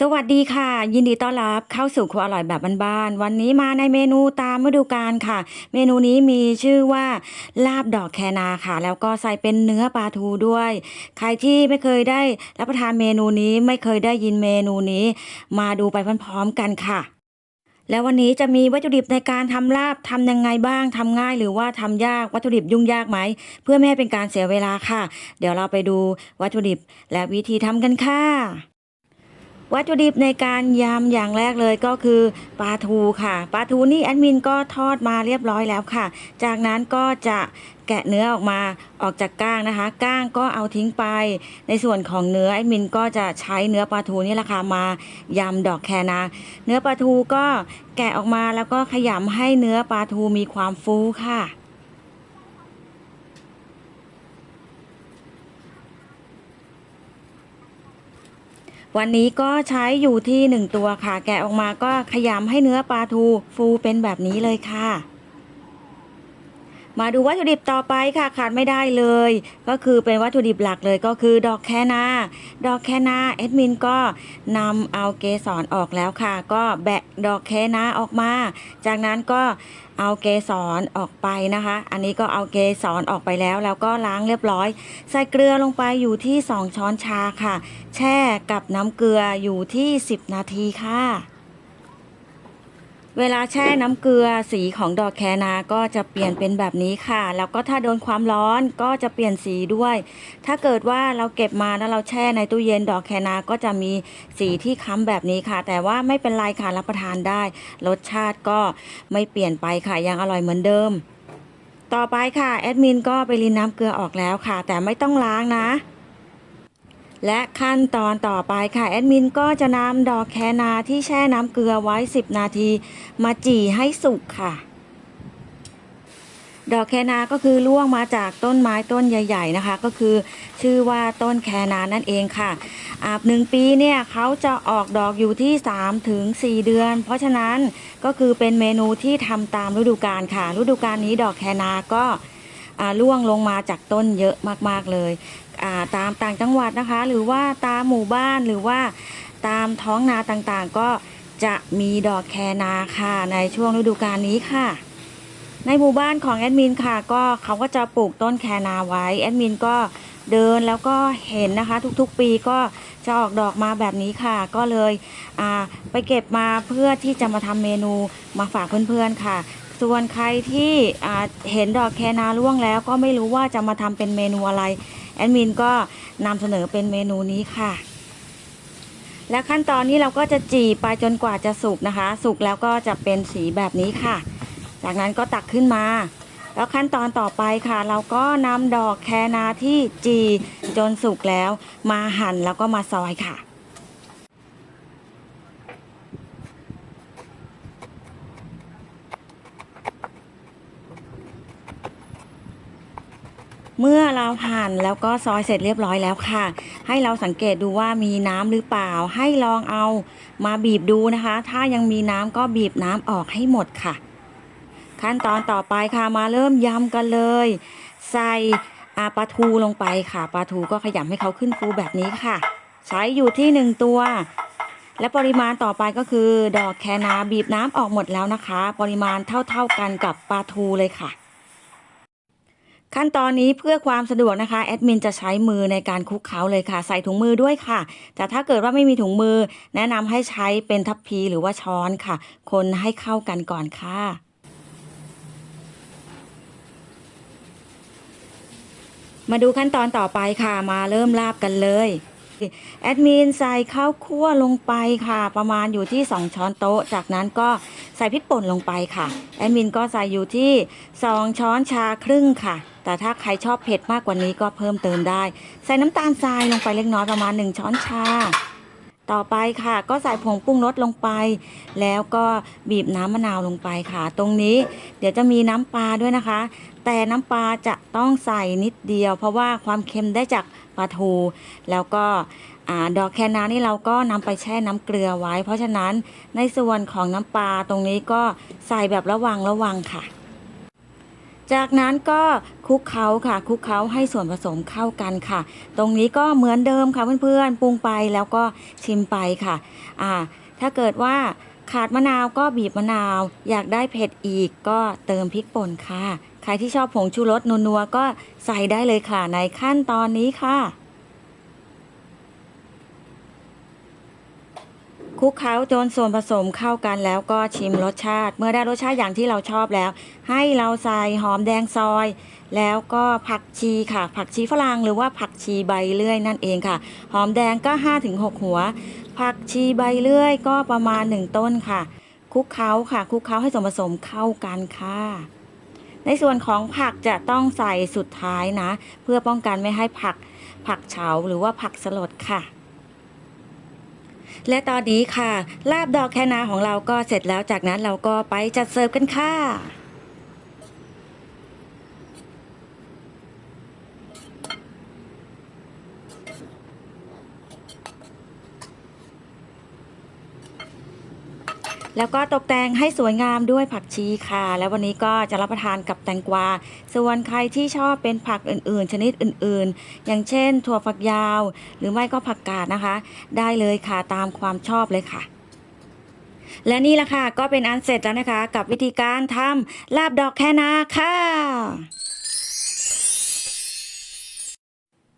สวัสดีค่ะ ยินดีต้อนรับเข้าสู่ครัวอร่อยแบบบ้านๆวันนี้มาในเมนูตามฤดูกาลค่ะ เมนูนี้มีชื่อว่าลาบดอกแคนาค่ะ แล้วก็ใส่เป็นเนื้อปลาทูด้วย ใครที่ไม่เคยได้รับประทานเมนูนี้ไม่เคยได้ยินเมนูนี้ มาดูไปพร้อมๆกันค่ะแล้ววันนี้จะมีวัตถุดิบในการทำลาบทำยังไงบ้างทำง่ายหรือว่าทำยากวัตถุดิบยุ่งยากไหม เพื่อไม่ให้เป็นการเสียเวลาค่ะ เดี๋ยวเราไปดูวัตถุดิบและวิธีทำกันค่ะ วัตถุดิบในการยำอย่างแรกเลยก็คือปลาทูค่ะปลาทูนี่แอดมินก็ทอดมาเรียบร้อยแล้วค่ะ จากนั้นก็จะแกะเนื้อออกมาออกจากก้างนะคะ ก้างก็เอาทิ้งไป ในส่วนของเนื้อแอดมินก็จะใช้เนื้อปลาทูนี่แหละค่ะมายำดอกแคนา เนื้อปลาทูก็แกะออกมาแล้วก็ขยำให้เนื้อปลาทูมีความฟูค่ะ วันนี้ก็ใช้อยู่ที่หนึ่งตัวค่ะ แกะออกมาก็ขยำให้เนื้อปลาทูฟูเป็นแบบนี้เลยค่ะ มาดูวัตถุดิบต่อไปค่ะขาดไม่ได้เลย ก็คือเป็นวัตถุดิบหลักเลยก็คือดอกแคนาดอกแคนาแอดมินก็นำเอาเกสรออกแล้วค่ะ ก็แบะดอกแคนาออกมา จากนั้นก็เอาเกสรออกไปนะคะ อันนี้ก็เอาเกสรออกไปแล้วแล้วก็ล้างเรียบร้อย ใส่เกลือลงไปอยู่ที่ 2 ช้อนชาค่ะ แช่กับน้ำเกลืออยู่ที่ 10 นาทีค่ะ เวลาแช่น้ำเกลือสีของดอกแคนาก็จะเปลี่ยนเป็นแบบนี้ค่ะ แล้วก็ถ้าโดนความร้อนก็จะเปลี่ยนสีด้วย ถ้าเกิดว่าเราเก็บมาแล้วเราแช่ในตู้เย็นดอกแคนาก็จะมีสีที่ค้ำแบบนี้ค่ะ แต่ว่าไม่เป็นไรค่ะรับประทานได้ รสชาติก็ไม่เปลี่ยนไปค่ะยังอร่อยเหมือนเดิม ต่อไปค่ะแอดมินก็ไปรินน้ำเกลือออกแล้วค่ะ แต่ไม่ต้องล้างนะ และขั้นตอนต่อไปค่ะแอดมินก็จะนำดอกแคนาที่แช่น้ำเกลือไว้ 10 นาที มาจี่ให้สุกค่ะ ดอกแคนาก็คือร่วงมาจากต้นไม้ต้นใหญ่ ๆนะคะ ก็คือชื่อว่าต้นแคนานั่นเองค่ะอาบหนึ่งปีเนี่ยเขาจะออกดอกอยู่ที่ 3 ถึง 4 เดือน เพราะฉะนั้นก็คือเป็นเมนูที่ทำตามฤดูกาลค่ะ ฤดูกาลนี้ดอกแคนาก็อ่าร่วงลงมาจากต้นเยอะมากๆเลย ตามต่างจังหวัดนะคะ หรือว่าตามหมู่บ้านหรือว่าตามท้องนาต่างๆ ก็จะมีดอกแคนาค่ะ ในช่วงฤดูกาลนี้ค่ะ ในหมู่บ้านของแอดมินค่ะ ก็เขาก็จะปลูกต้นแคนาไว้แอดมินก็เดินแล้วก็เห็นนะคะทุกๆปีก็จะออกดอกมาแบบนี้ค่ะ ก็เลยไปเก็บมาเพื่อที่จะมาทำเมนูมาฝากเพื่อนๆค่ะ ส่วนใครที่เห็นดอกแคนาร่วงแล้วก็ไม่รู้ว่าจะมาทำเป็นเมนูอะไร แอดมินก็นำเสนอเป็นเมนูนี้ค่ะ และขั้นตอนนี้เราก็จะจีไปจนกว่าจะสุกนะคะ สุกแล้วก็จะเป็นสีแบบนี้ค่ะ จากนั้นก็ตักขึ้นมา แล้วขั้นตอนต่อไปค่ะ เราก็นำดอกแคนาที่จีจนสุกแล้ว มาหั่นแล้วก็มาซอยค่ะ เมื่อเราหั่นแล้วก็ซอยเสร็จเรียบร้อยแล้วค่ะ ให้เราสังเกตดูว่ามีน้ำหรือเปล่า ให้ลองเอามาบีบดูนะคะ ถ้ายังมีน้ำก็บีบน้ำออกให้หมดค่ะ ขั้นตอนต่อไปค่ะมาเริ่มยำกันเลย ใส่อาปลาทูลงไปค่ะปลาทูก็ขยำให้เขาขึ้นฟูแบบนี้ค่ะ ใช้อยู่ที่หนึ่งตัว และปริมาณต่อไปก็คือ ดอกแคนาบีบน้ำออกหมดแล้วนะคะ ปริมาณเท่าๆกันกับปลาทูเลยค่ะ ขั้นตอนนี้เพื่อความสะดวกนะคะแอดมินจะใช้มือในการคลุกเคล้าเลยค่ะ ใส่ถุงมือด้วยค่ะ แต่ถ้าเกิดว่าไม่มีถุงมือ แนะนำให้ใช้เป็นทัพพีหรือว่าช้อนค่ะ คนให้เข้ากันก่อนค่ะมาดูขั้นตอนต่อไปค่ะมาเริ่มลาบกันเลยแอดมินใส่ข้าวคั่วลงไปค่ะ ประมาณอยู่ที่ 2 ช้อนโต๊ะ จากนั้นก็ใส่พริกป่นลงไปค่ะ แอดมินก็ใส่อยู่ที่ 2 ช้อนชาครึ่งค่ะ แต่ถ้าใครชอบเผ็ดมากกว่านี้ก็เพิ่มเติมได้ ใส่น้ำตาลทรายลงไปเล็กน้อยประมาณ 1 ช้อนชา ต่อไปค่ะ ก็ใส่ผงปรุงรสลงไป แล้วก็บีบน้ำมะนาวลงไปค่ะ ตรงนี้เดี๋ยวจะมีน้ำปลาด้วยนะคะ แต่น้ำปลาจะต้องใส่นิดเดียว เพราะว่าความเค็มได้จากปลาทู แล้วก็ดอกแคนานี่เราก็นำไปแช่น้ำเกลือไว้ เพราะฉะนั้นในส่วนของน้ำปลาตรงนี้ก็ใส่แบบระวังระวังค่ะ จากนั้นก็คลุกเคล้าค่ะคลุกเคล้าให้ส่วนผสมเข้ากันค่ะ ตรงนี้ก็เหมือนเดิมค่ะเพื่อนๆปรุงไปแล้วก็ชิมไปค่ะอ่าถ้าเกิดว่าขาดมะนาวก็บีบมะนาว อยากได้เผ็ดอีกก็เติมพริกป่นค่ะ ใครที่ชอบผงชูรสนัวๆก็ใส่ได้เลยค่ะในขั้นตอนนี้ค่ะ คลุกเคล้าจนส่วนผสมเข้ากันแล้วก็ชิมรสชาติ เมื่อได้รสชาติอย่างที่เราชอบแล้ว ให้เราใส่หอมแดงซอย แล้วก็ผักชีค่ะ ผักชีฝรั่งหรือว่าผักชีใบเลื่อยนั่นเองค่ะ หอมแดงก็ 5-6 หัว ผักชีใบเลื่อยก็ประมาณ 1 ต้นค่ะคลุกเคล้าค่ะคลุกเคล้าให้ส่วนผสมเข้ากันค่ะในส่วนของผักจะต้องใส่สุดท้ายนะ เพื่อป้องกันไม่ให้ผักผักเฉาหรือว่าผักสลดค่ะ และตอนนี้ค่ะ ลาบดอกแคนาของเราก็เสร็จแล้วจากนั้นเราก็ไปจัดเสิร์ฟกันค่ะ แล้วก็ตกแต่งให้สวยงามด้วยผักชีค่ะ แล้ววันนี้ก็จะรับประทานกับแตงกวา ส่วนใครที่ชอบเป็นผักอื่นๆ ชนิดอื่นๆ อย่างเช่น ถั่วฝักยาว หรือไม่ก็ผักกาดนะคะ ได้เลยค่ะตามความชอบเลยค่ะและนี่แหละค่ะก็เป็นอันเสร็จแล้วนะคะ กับวิธีการทำลาบดอกแคนาค่ะ